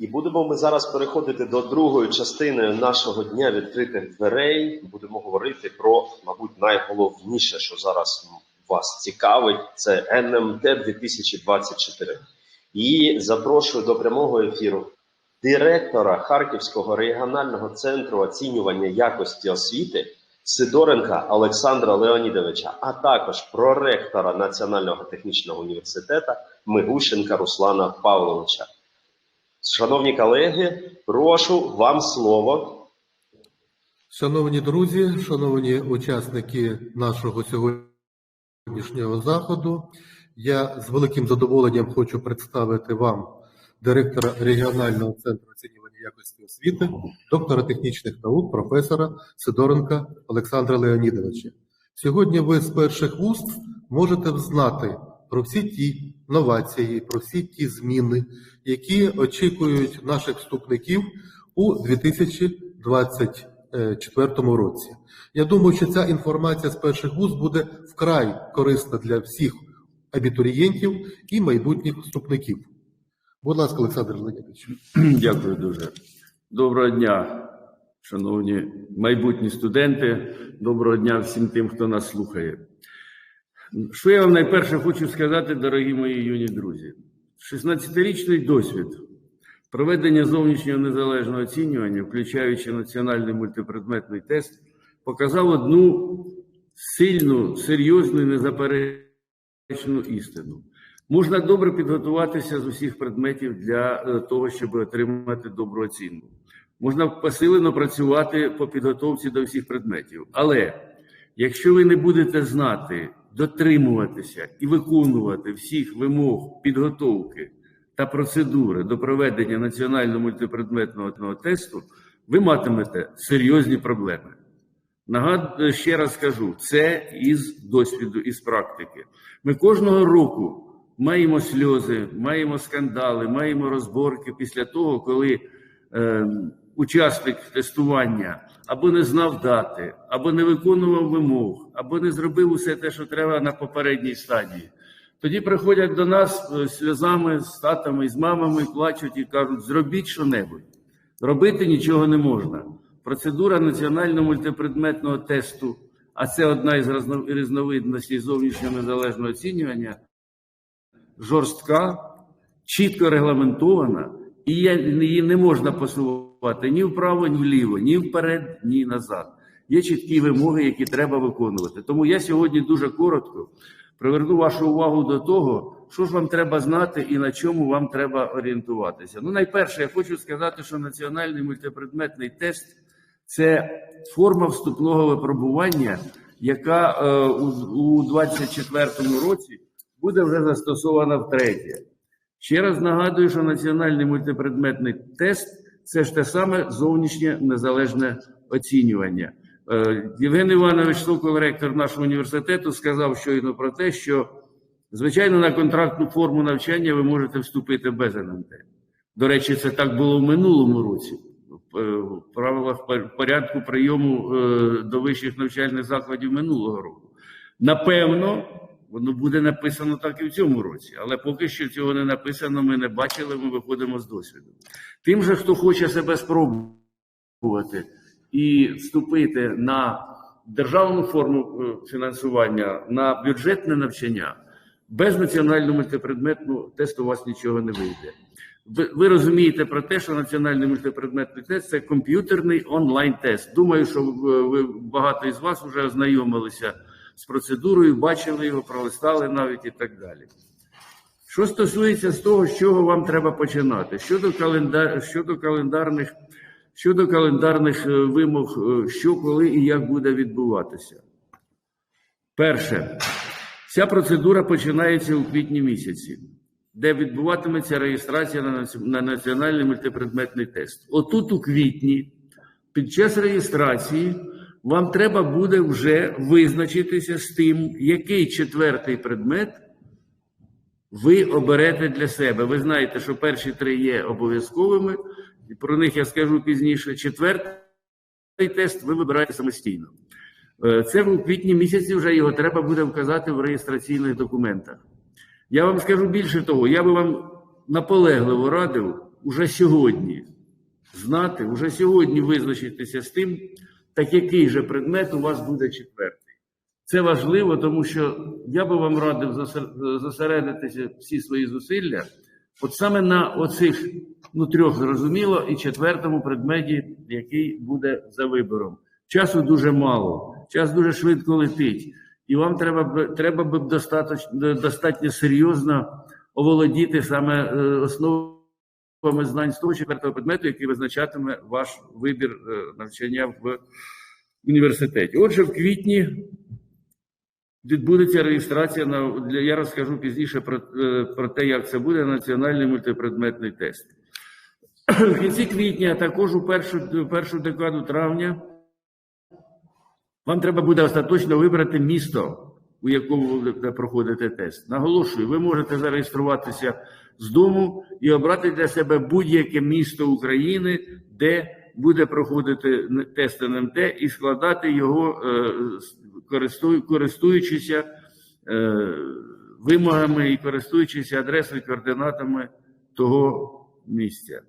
І будемо ми зараз переходити до другої частини нашого дня відкритих дверей. Будемо говорити про, мабуть, найголовніше, що зараз вас цікавить, це НМТ 2024. І запрошую до прямого ефіру директора Харківського регіонального центру оцінювання якості освіти Сидоренка Олександра Леонідовича, а також проректора Національного технічного університету Мигущенка Руслана Павловича. Шановні колеги, прошу вам слово. Шановні друзі, шановні учасники нашого сьогоднішнього заходу, я з великим задоволенням хочу представити вам директора регіонального центру оцінювання якості освіти, доктора технічних наук, професора Сидоренка Олександра Леонідовича. Сьогодні ви з перших вуст можете знати про всі ті новації, про всі ті зміни, які очікують наших вступників у 2024 році. Я думаю, що ця інформація з перших вуз буде вкрай корисна для всіх абітурієнтів і майбутніх вступників. Будь ласка, Олександр Леонідович. Дякую дуже. Доброго дня, шановні майбутні студенти. Доброго дня всім тим, хто нас слухає. Що я вам найперше хочу сказати, дорогі мої юні друзі? 16-річний досвід проведення зовнішнього незалежного оцінювання, включаючи національний мультипредметний тест, показав одну сильну, серйозну і незаперечну істину. Можна добре підготуватися з усіх предметів для е, того, щоб отримати добру оцінку. Можна посилено працювати по підготовці до всіх предметів. Але якщо ви не будете знати, дотримуватися і виконувати всіх вимог підготовки та процедури до проведення національного мультипредметного тесту, ви матимете серйозні проблеми. Нагадую, ще раз кажу, це із досвіду, із практики. Ми кожного року маємо сльози, маємо скандали, маємо розборки після того, коли е, учасник тестування або не знав дати, або не виконував вимог, або не зробив усе те, що треба на попередній стадії. Тоді приходять до нас з сльозами, з татами, з мамами, плачуть і кажуть: зробіть що-небудь. Робити нічого не можна. Процедура національного мультипредметного тесту, а це одна із різновидностей зовнішнього незалежного оцінювання, жорстка, чітко регламентована, і її не можна посувати ні вправо, ні вліво, ні вперед, ні назад. Є чіткі вимоги, які треба виконувати. Тому я сьогодні дуже коротко приверну вашу увагу до того, що ж вам треба знати і на чому вам треба орієнтуватися. Ну, найперше, я хочу сказати, що національний мультипредметний тест це форма вступного випробування, яка е, у 2024 році буде вже застосована втретє. Ще раз нагадую, що національний мультипредметний тест це ж те саме зовнішнє незалежне оцінювання. Е, Євген Іванович Сокол, ректор нашого університету, сказав щойно про те, що, звичайно, на контрактну форму навчання ви можете вступити без НМТ. До речі, це так було в минулому році. В правилах порядку прийому е, до вищих навчальних закладів минулого року. Напевно, воно буде написано так і в цьому році, але поки що цього не написано, ми не бачили, ми виходимо з досвіду. Тим же, хто хоче себе спробувати і вступити на державну форму е, фінансування, на бюджетне навчання, без національного мультипредметного тесту у вас нічого не вийде. Ви, розумієте про те, що національний мультипредметний тест це комп'ютерний онлайн-тест. Думаю, що ви багато із вас вже ознайомилися з процедурою, бачили його, пролистали навіть і так далі. Що стосується з того, з чого вам треба починати, щодо календар, щодо календарних щодо календарних е, вимог, е, що коли і як буде відбуватися. Перше, ця процедура починається у квітні місяці, де відбуватиметься реєстрація на національний мультипредметний тест. Отут, у квітні, під час реєстрації, вам треба буде вже визначитися з тим, який четвертий предмет ви оберете для себе. Ви знаєте, що перші три є обов'язковими, про них я скажу пізніше. Четвертий тест ви вибираєте самостійно. Е, це в квітні місяці вже його треба буде вказати в реєстраційних документах. Я вам скажу більше того, я би вам наполегливо радив уже сьогодні знати, уже сьогодні визначитися з тим, так який же предмет у вас буде четвертий. Це важливо, тому що я би вам радив зосередитися всі свої зусилля, от саме на оцих ну, трьох зрозуміло, і четвертому предметі, який буде за вибором. Часу дуже мало, час дуже швидко летить, і вам треба треба б достатньо, достатньо серйозно оволодіти саме е, основами знань з того четвертого предмету, який визначатиме ваш вибір е, навчання в університеті. Отже, в квітні відбудеться реєстрація на я розкажу пізніше про, е, про те, як це буде національний мультипредметний тест. В кінці квітня, а також у першу, першу декаду травня, вам треба буде остаточно вибрати місто, у якому ви будете проходити тест. Наголошую, ви можете зареєструватися з дому і обрати для себе будь-яке місто України, де буде проходити тест НМТ і складати його, е, користуючися е, вимогами і користуючись адресою, координатами того місця,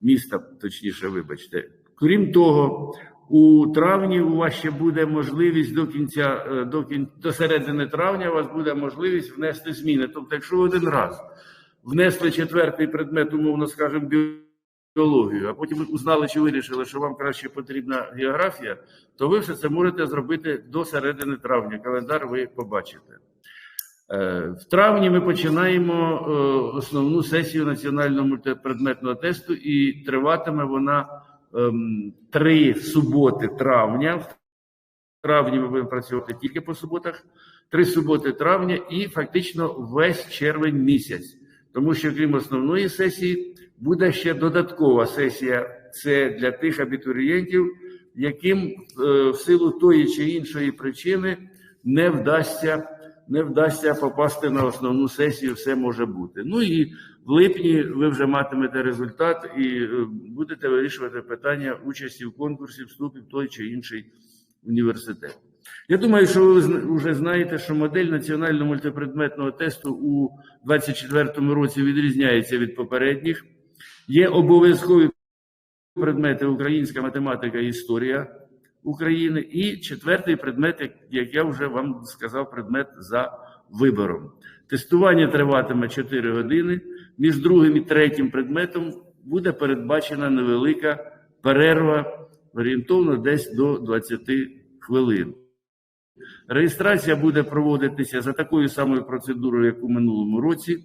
міста, точніше, вибачте. Крім того, у травні у вас ще буде можливість до кінця, е, до, кін... до середини травня у вас буде можливість внести зміни. Тобто, якщо один раз внесли четвертий предмет, умовно скажемо, біологію, а потім узнали чи вирішили, що вам краще потрібна географія, то ви все це можете зробити до середини травня. Календар ви побачите. Е, В травні ми починаємо е, основну сесію національного мультипредметного тесту, і триватиме вона ем, три суботи травня. В травні ми будемо працювати тільки по суботах, три суботи травня і фактично весь червень місяць. Тому що крім основної сесії, буде ще додаткова сесія. Це для тих абітурієнтів, яким е, в силу тої чи іншої причини не вдасться не вдасться попасти на основну сесію, все може бути. Ну і в липні ви вже матимете результат і е, будете вирішувати питання участі в конкурсі вступу в той чи інший університет. Я думаю, що ви вже знаєте, що модель національного мультипредметного тесту у 2024 році відрізняється від попередніх. Є обов'язкові предмети українська математика і історія України. І четвертий предмет, як, я вже вам сказав, предмет за вибором. Тестування триватиме 4 години. Між другим і третім предметом буде передбачена невелика перерва, орієнтовно десь до 20 хвилин. Реєстрація буде проводитися за такою самою процедурою, як у минулому році.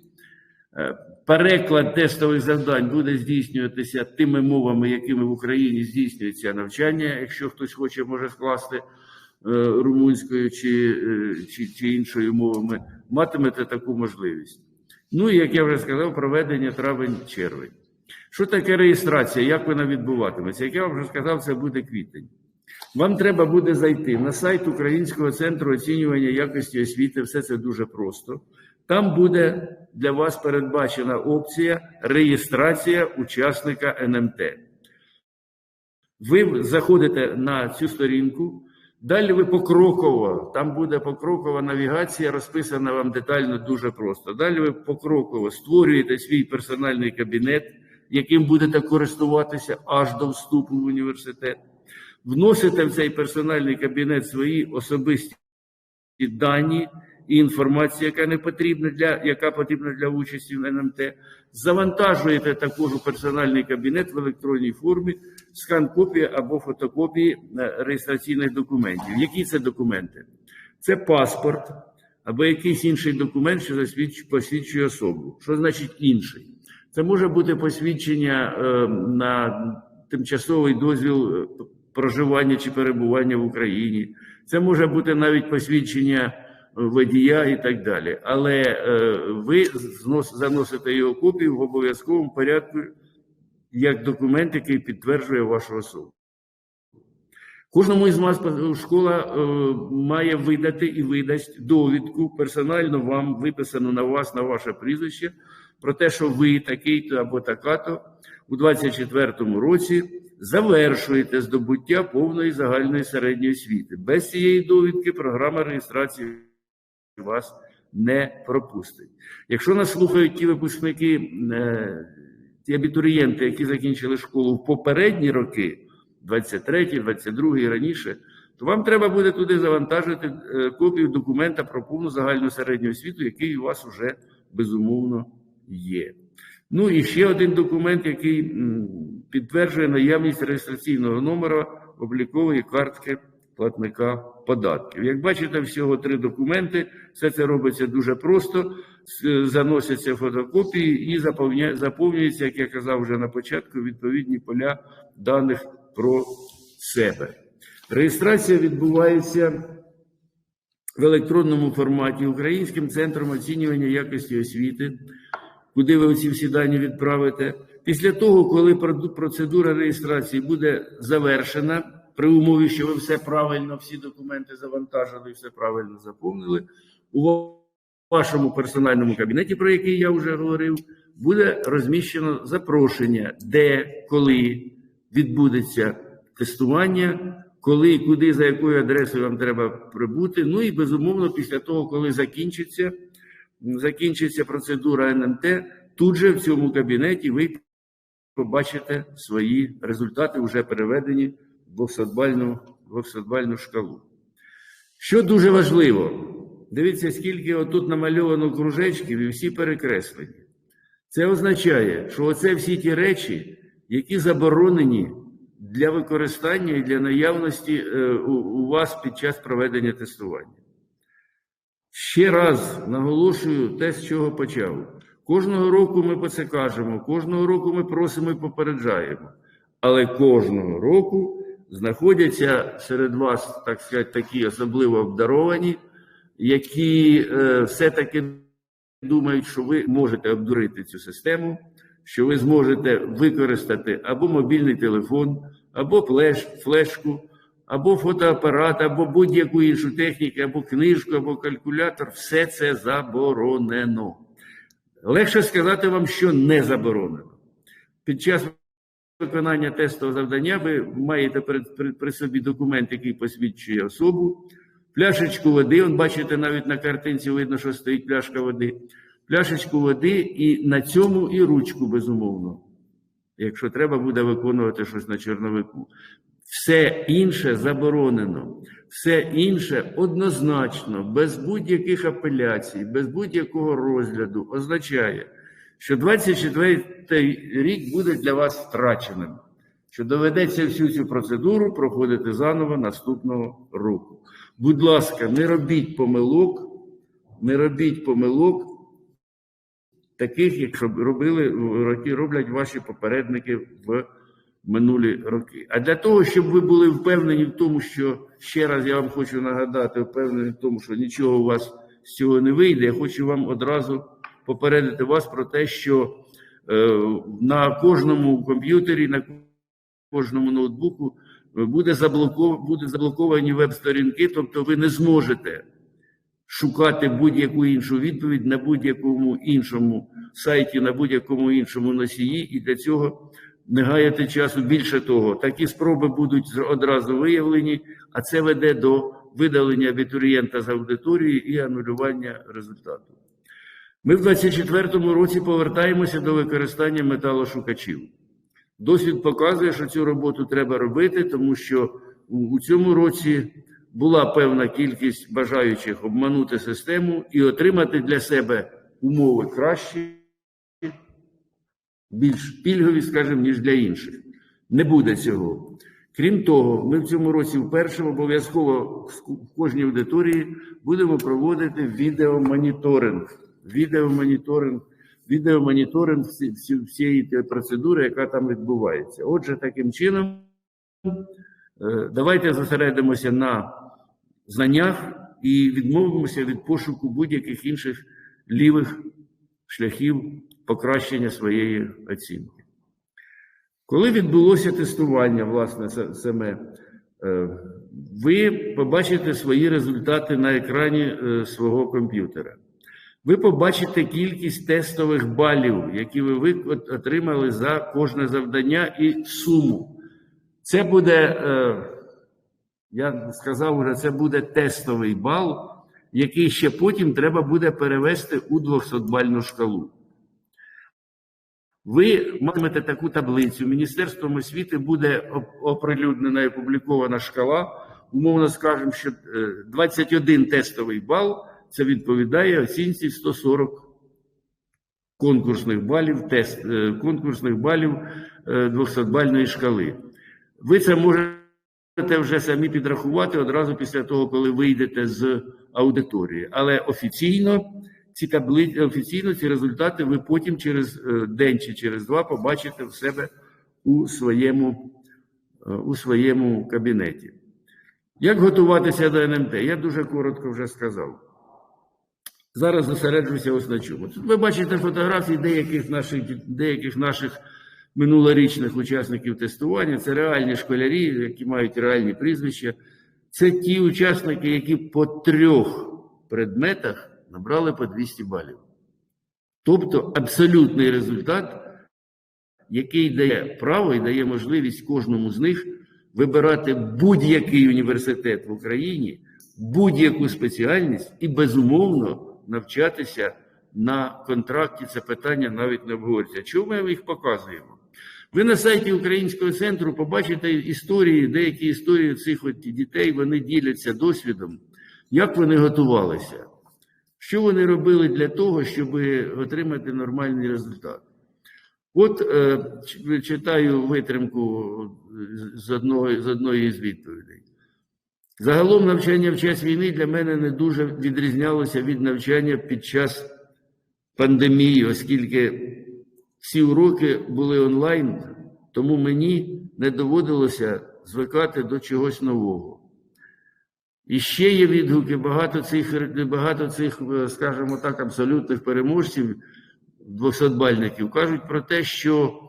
Е, Переклад тестових завдань буде здійснюватися тими мовами, якими в Україні здійснюється навчання. Якщо хтось хоче, може скласти е, румунською чи, е, чи, чи іншою мовами, матимете таку можливість. Ну і як я вже сказав, проведення травень-червень. Що таке реєстрація? Як вона відбуватиметься? Як я вам вже сказав, це буде квітень. Вам треба буде зайти на сайт Українського центру оцінювання якості освіти. Все це дуже просто. Там буде для вас передбачена опція реєстрація учасника НМТ. Ви заходите на цю сторінку, далі ви покроково, там буде покрокова навігація, розписана вам детально дуже просто. Далі ви покроково створюєте свій персональний кабінет, яким будете користуватися аж до вступу в університет. Вносите в цей персональний кабінет свої особисті дані і інформація, яка не потрібна для яка потрібна для участі в НМТ. Завантажуєте також у персональний кабінет в електронній формі скан копії або фотокопії е, реєстраційних документів. Які це документи? Це паспорт або якийсь інший документ, що засвідч- посвідчує особу. Що значить інший? Це може бути посвідчення е, на тимчасовий дозвіл е, проживання чи перебування в Україні. Це може бути навіть посвідчення водія і так далі. Але е, ви заносите його копію в обов'язковому порядку як документ, який підтверджує вашу особу. Кожному із вас школа е, має видати і видасть довідку персонально вам виписану на вас, на ваше прізвище, про те, що ви такий-то або така-то у 24-му році завершуєте здобуття повної загальної середньої освіти. Без цієї довідки програма реєстрації вас не пропустить. Якщо нас слухають ті випускники е, ті абітурієнти, які закінчили школу в попередні роки, 23, 22 і раніше, то вам треба буде туди завантажити е, копію документа про повну загальну середню освіту, який у вас вже безумовно є. Ну і ще один документ, який підтверджує наявність реєстраційного номера облікової картки платника податків. Як бачите, всього три документи. Все це робиться дуже просто. Заносяться фотокопії і заповнюються, як я казав вже на початку, відповідні поля даних про себе. Реєстрація відбувається в електронному форматі Українським центром оцінювання якості освіти, куди ви ці всі дані відправите. Після того, коли процедура реєстрації буде завершена, при умові, що ви все правильно, всі документи завантажили, все правильно заповнили, у вашому персональному кабінеті, про який я вже говорив, буде розміщено запрошення, де, коли відбудеться тестування, коли, куди, за якою адресою вам треба прибути. Ну і безумовно, після того, коли закінчиться, закінчиться процедура НМТ, тут же в цьому кабінеті ви побачите свої результати, вже переведені в 200-бальну, 200-бальну шкалу. Що дуже важливо, дивіться, скільки отут намальовано кружечків і всі перекреслені. Це означає, що оце всі ті речі, які заборонені для використання і для наявності е, у вас під час проведення тестування. Ще раз наголошую те, з чого почав. Кожного року ми про це кажемо, кожного року ми просимо і попереджаємо. Але кожного року знаходяться серед вас, так сказати, такі особливо обдаровані, які е, все-таки думають, що ви можете обдурити цю систему, що ви зможете використати або мобільний телефон, або флеш, флешку, або фотоапарат, або будь-яку іншу техніку, або книжку, або калькулятор. Все це заборонено. Легше сказати вам, що не заборонено. Під час виконання тестового завдання ви маєте при, собі документ, який посвідчує особу, пляшечку води. Он бачите, навіть на картинці видно, що стоїть пляшка води. Пляшечку води і на цьому і ручку, безумовно. Якщо треба буде виконувати щось на чорновику. Все інше заборонено, все інше однозначно, без будь-яких апеляцій, без будь-якого розгляду означає, що 24 рік буде для вас втраченим, що доведеться всю цю процедуру проходити заново наступного року. Будь ласка, не робіть помилок, не робіть помилок, таких, як робили роблять ваші попередники в минулі роки. А для того, щоб ви були впевнені в тому, що ще раз я вам хочу нагадати, впевнені в тому, що нічого у вас з цього не вийде, я хочу вам одразу попередити вас про те, що е, на кожному комп'ютері, на кожному ноутбуку буде, заблоков... буде заблоковані веб-сторінки, тобто ви не зможете шукати будь-яку іншу відповідь на будь-якому іншому сайті, на будь-якому іншому носії, і для цього не гаяти часу. Більше того, такі спроби будуть одразу виявлені, а це веде до видалення абітурієнта з аудиторії і анулювання результату. Ми в 2024 році повертаємося до використання металошукачів. Досвід показує, що цю роботу треба робити, тому що у цьому році була певна кількість бажаючих обманути систему і отримати для себе умови кращі, більш пільгові, скажімо, ніж для інших. Не буде цього. Крім того, ми в цьому році вперше обов'язково в кожній аудиторії будемо проводити відеомоніторинг. Відеомоніторинг, відеомоніторинг всієї процедури, яка там відбувається. Отже, таким чином, давайте зосередимося на знаннях і відмовимося від пошуку будь-яких інших лівих шляхів покращення своєї оцінки. Коли відбулося тестування, власне, саме, ви побачите свої результати на екрані свого комп'ютера. Ви побачите кількість тестових балів, які ви отримали за кожне завдання і суму. Це буде, я сказав вже, це буде тестовий бал, який ще потім треба буде перевести у 200-бальну шкалу. Ви матимете таку таблицю. Міністерством освіти буде оприлюднена і опублікована шкала. Умовно скажемо, що е, 21 тестовий бал це відповідає оцінці 140 конкурсних балів, тест, е, конкурсних балів е, 200-бальної шкали. Ви це можете вже самі підрахувати одразу після того, коли вийдете з аудиторії. Але офіційно ці табли... офіційно ці результати ви потім через е, день чи через два побачите в себе у своєму, е, у своєму кабінеті. Як готуватися до НМТ? Я дуже коротко вже сказав. Зараз зосереджуся ось на чому. Тут ви бачите фотографії деяких наших, деяких наших минулорічних учасників тестування. Це реальні школярі, які мають реальні прізвища. Це ті учасники, які по трьох предметах набрали по 200 балів. Тобто абсолютний результат, який дає право і дає можливість кожному з них вибирати будь-який університет в Україні, будь-яку спеціальність і безумовно навчатися на контракті. Це питання навіть не обговорюється. Чому ми їх показуємо? Ви на сайті Українського центру побачите історії, деякі історії цих от дітей, вони діляться досвідом, як вони готувалися, що вони робили для того, щоб отримати нормальний результат. От е, читаю витримку з одного, з одної з відповідей. Загалом навчання в час війни для мене не дуже відрізнялося від навчання під час пандемії, оскільки всі уроки були онлайн, тому мені не доводилося звикати до чогось нового. І ще є відгуки, багато цих, багато цих, е, скажімо так, абсолютних переможців, 200-бальників, кажуть про те, що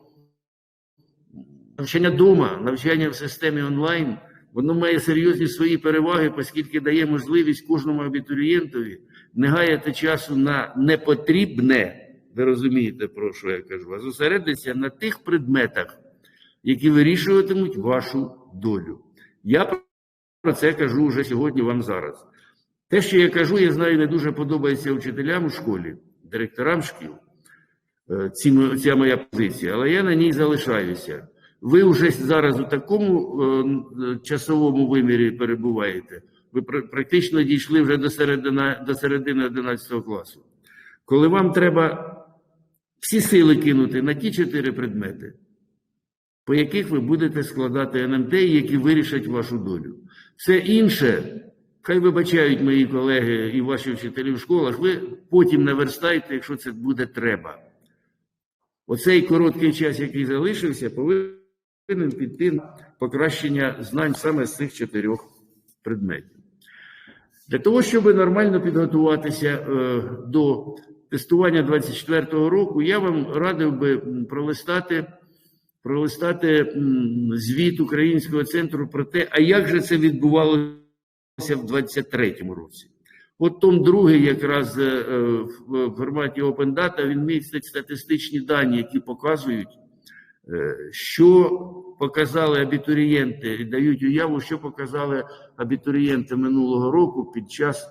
навчання вдома, навчання в системі онлайн, воно має серйозні свої переваги, оскільки дає можливість кожному абітурієнтові не гаяти часу на непотрібне, ви розумієте, про що я кажу, а зосередитися на тих предметах, які вирішуватимуть вашу долю. Я про це кажу вже сьогодні вам зараз. Те, що я кажу, я знаю, не дуже подобається вчителям у школі, директорам шкіл. Е, ці ця моя позиція, але я на ній залишаюся. Ви вже зараз у такому е, е, часовому вимірі перебуваєте. Ви пр- практично дійшли вже до середини, до середини 11 класу. Коли вам треба всі сили кинути на ті чотири предмети, по яких ви будете складати НМТ, які вирішать вашу долю. Все інше, хай вибачають мої колеги і ваші вчителі в школах, ви потім наверстаєте, якщо це буде треба. Оцей короткий час, який залишився, повинен піти на покращення знань саме з цих чотирьох предметів. Для того, щоб нормально підготуватися е, до тестування 2024 року, я вам радив би пролистати, пролистати звіт Українського центру про те, а як же це відбувалося в 2023 році. От Том другий, якраз е, е, в форматі Open Data, він містить статистичні дані, які показують, е, що показали абітурієнти, і дають уяву, що показали абітурієнти минулого року під час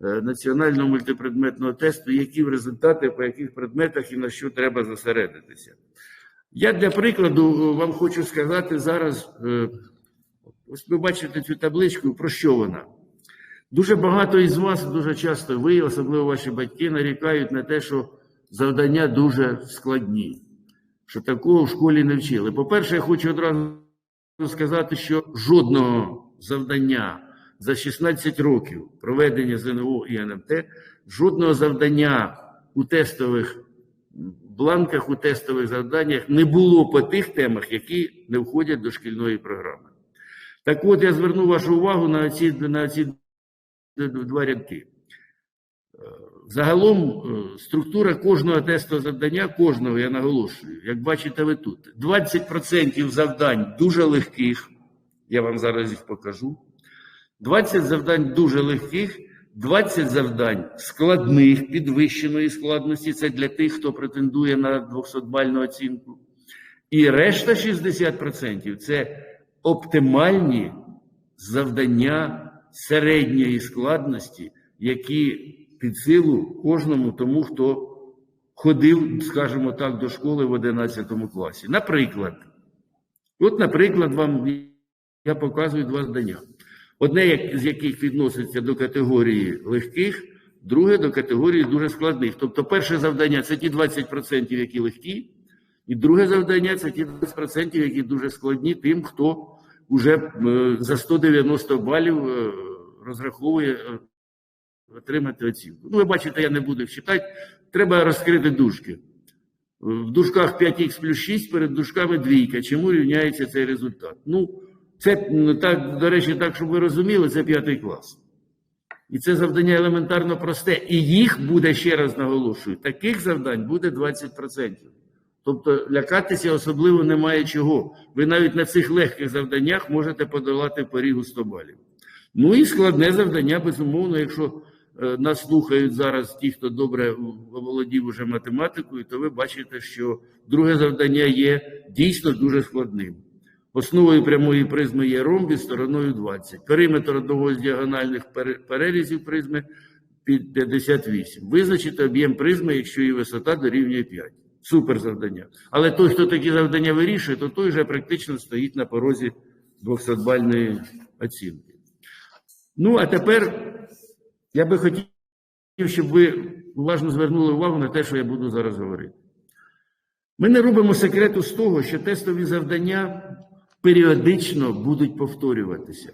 національного мультипредметного тесту, які результати по яких предметах і на що треба зосередитися. Я для прикладу е, вам хочу сказати зараз, е, ось ви бачите цю табличку, про що вона. Дуже багато із вас, дуже часто ви, особливо ваші батьки, нарікають на те, що завдання дуже складні, що такого в школі не вчили. По-перше, я хочу одразу сказати, що жодного завдання за 16 років проведення ЗНО і НМТ, жодного завдання у тестових бланках, у тестових завданнях не було по тих темах, які не входять до шкільної програми. Так от я зверну вашу увагу на ці, на ці два рядки. Е, Загалом е, структура кожного тестового завдання, кожного, я наголошую, як бачите ви тут, 20% завдань дуже легких, я вам зараз їх покажу. 20 завдань дуже легких, 20 завдань складних, підвищеної складності. Це для тих, хто претендує на 200-бальну оцінку. І решта 60% це оптимальні завдання середньої складності, які під силу кожному тому, хто ходив, скажімо так, до школи в 11 класі. Наприклад, от, наприклад, вам я показую два здання. Одне з яких відноситься до категорії легких, друге до категорії дуже складних. Тобто, перше завдання це ті 20%, які легкі, і друге завдання це ті 20%, які дуже складні тим, хто вже е, за 190 балів е, розраховує е, отримати оцінку. Ну, ви бачите, я не буду їх читати. Треба розкрити дужки. В дужках 5х плюс 6, перед дужками двійка. Чому рівняється цей результат? Ну, це так, до речі, так, щоб ви розуміли, це п'ятий клас. І це завдання елементарно просте. І їх буде, ще раз наголошую, таких завдань буде 20%. Тобто лякатися особливо немає чого. Ви навіть на цих легких завданнях можете подолати порігу 100 балів. Ну і складне завдання, безумовно, якщо е, нас слухають зараз ті, хто добре оволодів уже математикою, то ви бачите, що друге завдання є дійсно дуже складним. Основою прямої призми є ромб стороною 20. Периметр одного з діагональних перерізів призми під 58. Визначити об'єм призми, якщо її висота дорівнює 5. Супер завдання. Але той, хто такі завдання вирішує, то той вже практично стоїть на порозі 200-бальної оцінки. Ну, а тепер я би хотів, щоб ви уважно звернули увагу на те, що я буду зараз говорити. Ми не робимо секрету з того, що тестові завдання періодично будуть повторюватися.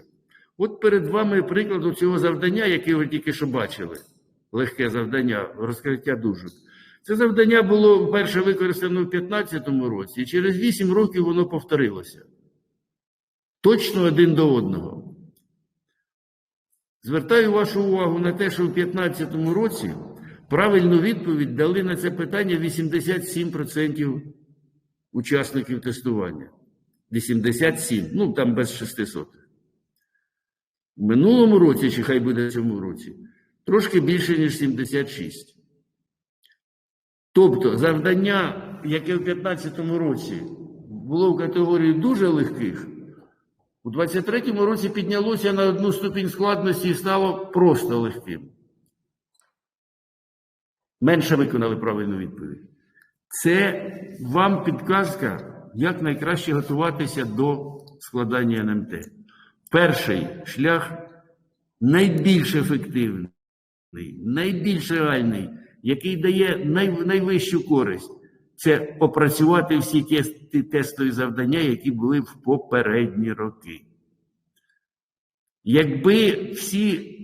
От перед вами приклад цього завдання, яке ви тільки що бачили. Легке завдання розкриття дужок. Це завдання було вперше використано в 2015 році, і через 8 років воно повторилося. Точно один до одного. Звертаю вашу увагу на те, що в 2015 році правильну відповідь дали на це питання 87% учасників тестування. 87, ну там без 600. В минулому році, чи хай буде в цьому році, трошки більше, ніж 76. Тобто завдання, яке в 2015 році було в категорії дуже легких, у 23-му році піднялося на одну ступінь складності і стало просто легким. Менше виконали правильну відповідь. Це вам підказка, як найкраще готуватися до складання НМТ. Перший шлях найбільш ефективний, найбільш реальний, який дає най, найвищу користь. Це опрацювати всі ті тестові завдання, які були в попередні роки. Якби всі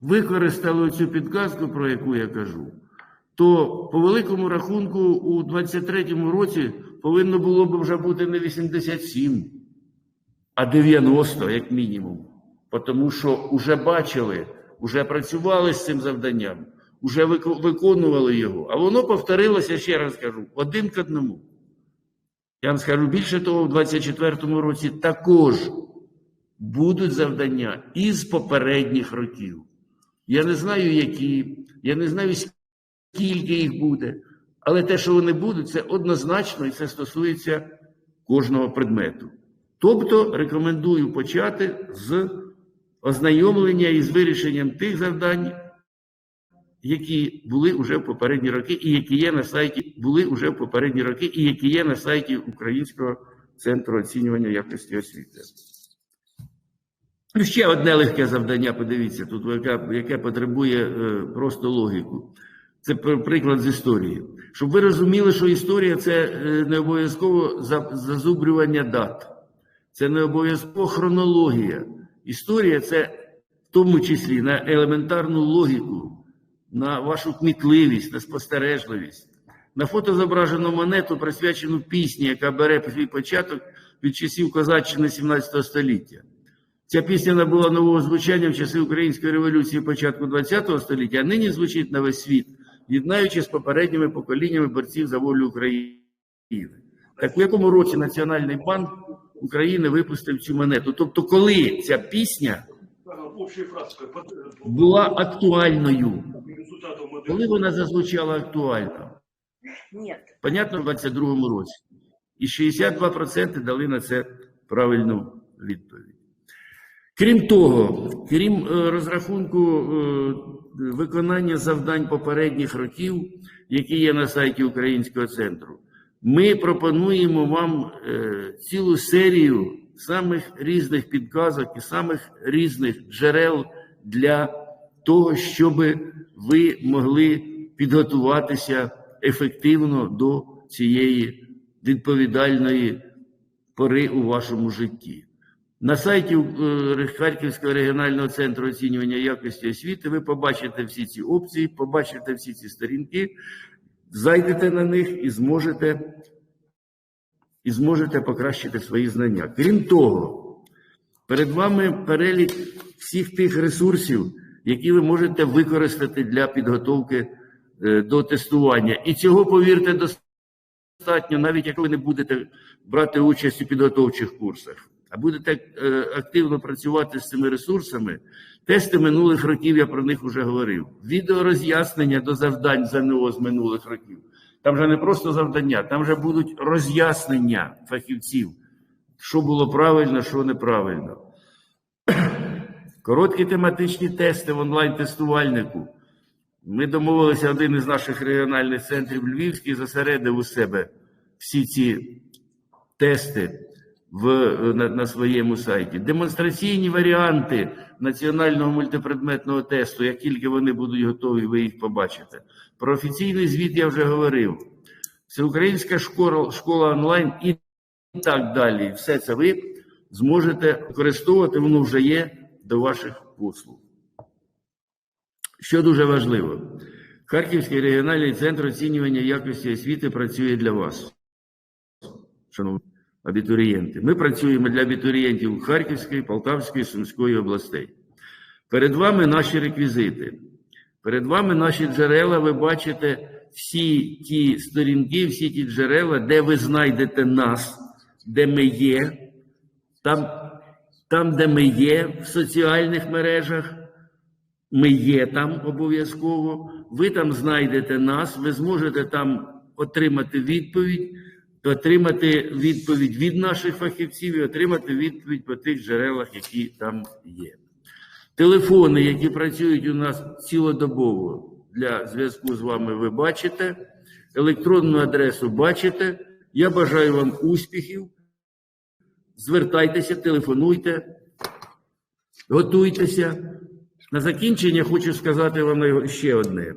використали цю підказку, про яку я кажу, то по великому рахунку у 23-му році повинно було б вже бути не 87, а 90, як мінімум. Тому що вже бачили, вже працювали з цим завданням, вже виконували його. А воно повторилося, ще раз кажу, один к одному. Я вам скажу більше того, в 24-му році також будуть завдання із попередніх років. Я не знаю, які, я не знаю, скільки їх буде, але те, що вони будуть, це однозначно і це стосується кожного предмету. Тобто рекомендую почати з ознайомлення із вирішенням тих завдань, які були вже в попередні роки, і які є на сайті, були вже в попередні роки, і які є на сайті Українського центру оцінювання якості освіти. Ну, Ще одне легке завдання, подивіться, тут яке, яке потребує е, просто логіку. Це приклад з історії. Щоб ви розуміли, що історія це е, не обов'язково зазубрювання дат, це не обов'язково хронологія. Історія це в тому числі на елементарну логіку, на вашу кмітливість, на спостережливість. На фото зображено монету, присвячену пісні, яка бере свій початок від часів козаччини 17 століття. Ця пісня набула нового звучання в часи Української революції початку ХХ століття, а нині звучить на весь світ, єднаючи з попередніми поколіннями борців за волю України. Так в якому році Національний банк України випустив цю монету? Тобто, коли ця пісня була актуальною, коли вона зазвучала актуально? Понятно, в 22-му році. І 62% дали на це правильну відповідь. Крім того, крім е, розрахунку е, виконання завдань попередніх років, які є на сайті Українського центру, ми пропонуємо вам е, цілу серію самих різних підказок і самих різних джерел для того, щоб ви могли підготуватися ефективно до цієї відповідальної пори у вашому житті. На сайті е, Харківського регіонального центру оцінювання якості освіти ви побачите всі ці опції, побачите всі ці сторінки, зайдете на них і зможете, і зможете покращити свої знання. Крім того, перед вами перелік всіх тих ресурсів, які ви можете використати для підготовки е, до тестування. І цього, повірте, достатньо, навіть якщо ви не будете брати участь у підготовчих курсах, а будете е, активно працювати з цими ресурсами. Тести минулих років я про них вже говорив. Відеороз'яснення до завдань ЗНО з минулих років. Там вже не просто завдання, там вже будуть роз'яснення фахівців, що було правильно, що неправильно. Короткі тематичні тести в онлайн-тестувальнику. Ми домовилися, один із наших регіональних центрів Львівський зосередив у себе всі ці тести в, на, на своєму сайті. Демонстраційні варіанти національного мультипредметного тесту, як тільки вони будуть готові, ви їх побачите. Про офіційний звіт я вже говорив. Всеукраїнська школа, школа онлайн і так далі. Все це ви зможете використовувати, воно вже є до ваших послуг. Що дуже важливо, Харківський регіональний центр оцінювання якості освіти працює для вас, шановні абітурієнти. Ми працюємо для абітурієнтів Харківської, Полтавської, Сумської областей. Перед вами наші реквізити. Перед вами наші джерела. Ви бачите всі ті сторінки, всі ті джерела, де ви знайдете нас, де ми є, там, там де ми є в соціальних мережах. Ми є там обов'язково. Ви там знайдете нас, ви зможете там отримати відповідь, отримати відповідь від наших фахівців і отримати відповідь по тих джерелах, які там є. Телефони, які працюють у нас цілодобово для зв'язку з вами, ви бачите. Електронну адресу бачите. Я бажаю вам успіхів. Звертайтеся, телефонуйте, готуйтеся. На закінчення хочу сказати вам ще одне.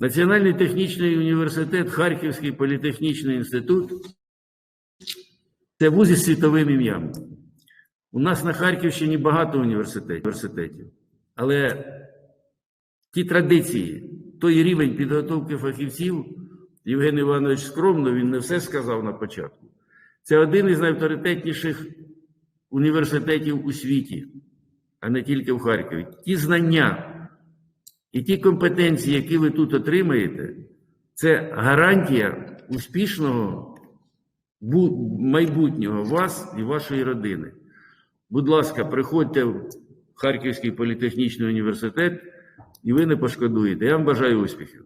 Національний технічний університет, Харківський політехнічний інститут це вуз із світовим ім'ям. У нас на Харківщині багато університетів, але ті традиції, той рівень підготовки фахівців, Євген Іванович скромно, він не все сказав на початку. Це один із найавторитетніших університетів у світі а не тільки в Харкові. Ті знання і ті компетенції, які ви тут отримаєте, це гарантія успішного майбутнього вас і вашої родини. Будь ласка, приходьте в Харківський політехнічний університет, і ви не пошкодуєте. Я вам бажаю успіхів.